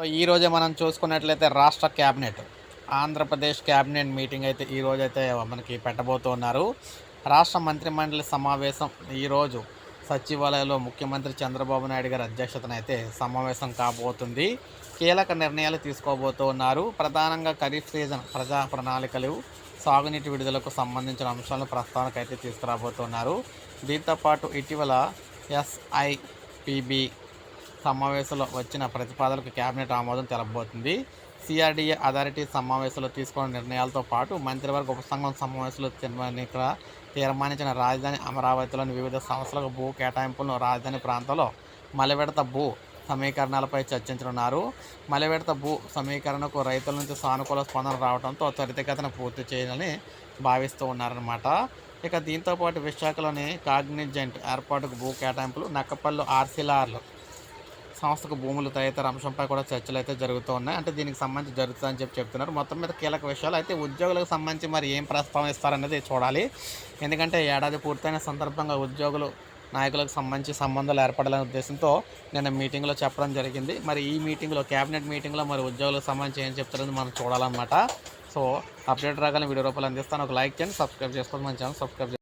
So ఈ రోజే మనం చూసుకున్నట్లయితే రాష్ట్ర క్యాబినెట్. ఆంధ్రప్రదేశ్ క్యాబినెట్ మీటింగ్ అయితే ఈరోజు అయితే మనకి పెట్టబోతున్నారు రాష్ట్ర మంత్రిమండలి సమావేశం ఈరోజు సచివాలయంలో ముఖ్యమంత్రి చంద్రబాబు నాయుడు గారి అధ్యక్షతన అయితే సమావేశం కాబోతుంది. కీలక నిర్ణయాలు తీసుకోబోతున్నారు ప్రధానంగా ఖరీఫ్ సీజన్ ప్రజా ప్రణాళికలు సాగునీటి విడుదలకు సంబంధించిన అంశాలను ప్రస్తావనకు అయితే తీసుకురాబోతున్నారు దీంతోపాటు ఇటీవల ఎస్ఐపిబి సమావేశంలో వచ్చిన ప్రతిపాదనలకు కేబినెట్ ఆమోదం తెలపబోతుంది. సిఆర్డీఏ అథారిటీ సమావేశంలో తీసుకున్న నిర్ణయాలతో పాటు మంత్రివర్గ ఉపసంఘం సమావేశంలో ఇక్కడ తీర్మానించిన రాజధాని అమరావతిలోని వివిధ సంస్థలకు భూ కేటాయింపులను రాజధాని ప్రాంతంలో మలవిడత భూ సమీకరణాలపై చర్చించనున్నారు. మలవిడత భూ సమీకరణకు రైతుల నుంచి సానుకూల స్పందన రావడంతో త్వరితగతిన పూర్తి చేయాలని భావిస్తూ ఉన్నారన్నమాట. ఇక దీంతో పాటు విశాఖలోని కాగ్నిజెంట్ ఏర్పాటుకు భూ కేటాయింపులు నక్కపల్లి ఆర్సిలార్లు సంస్థకు భూములు తదితర అంశంపై కూడా చర్చలు అయితే జరుగుతూ ఉన్నాయి. అంటే దీనికి సంబంధించి జరుగుతుందని చెప్పి చెప్తున్నారు. మొత్తం మీద కీలక విషయాలు అయితే ఉద్యోగులకు సంబంధించి మరి ఏం ప్రస్తావిస్తారనేది చూడాలి. ఎందుకంటే ఏడాది పూర్తయిన సందర్భంగా ఉద్యోగులు నాయకులకు సంబంధించి సంబంధాలు ఏర్పడాలనే ఉద్దేశంతో నిన్న మీటింగ్లో చెప్పడం జరిగింది. మరి ఈ మీటింగ్లో క్యాబినెట్ మీటింగ్లో మరి ఉద్యోగులకు సంబంధించి ఏం చెప్తారని మనం చూడాలన్నమాట. సో అప్డేట్ రాగానే వీడియో రూపాయలు అందిస్తాను. ఒక లైక్ చేయండి సబ్స్క్రైబ్ చేసుకోండి. మన ఛానల్ సబ్స్క్రైబ్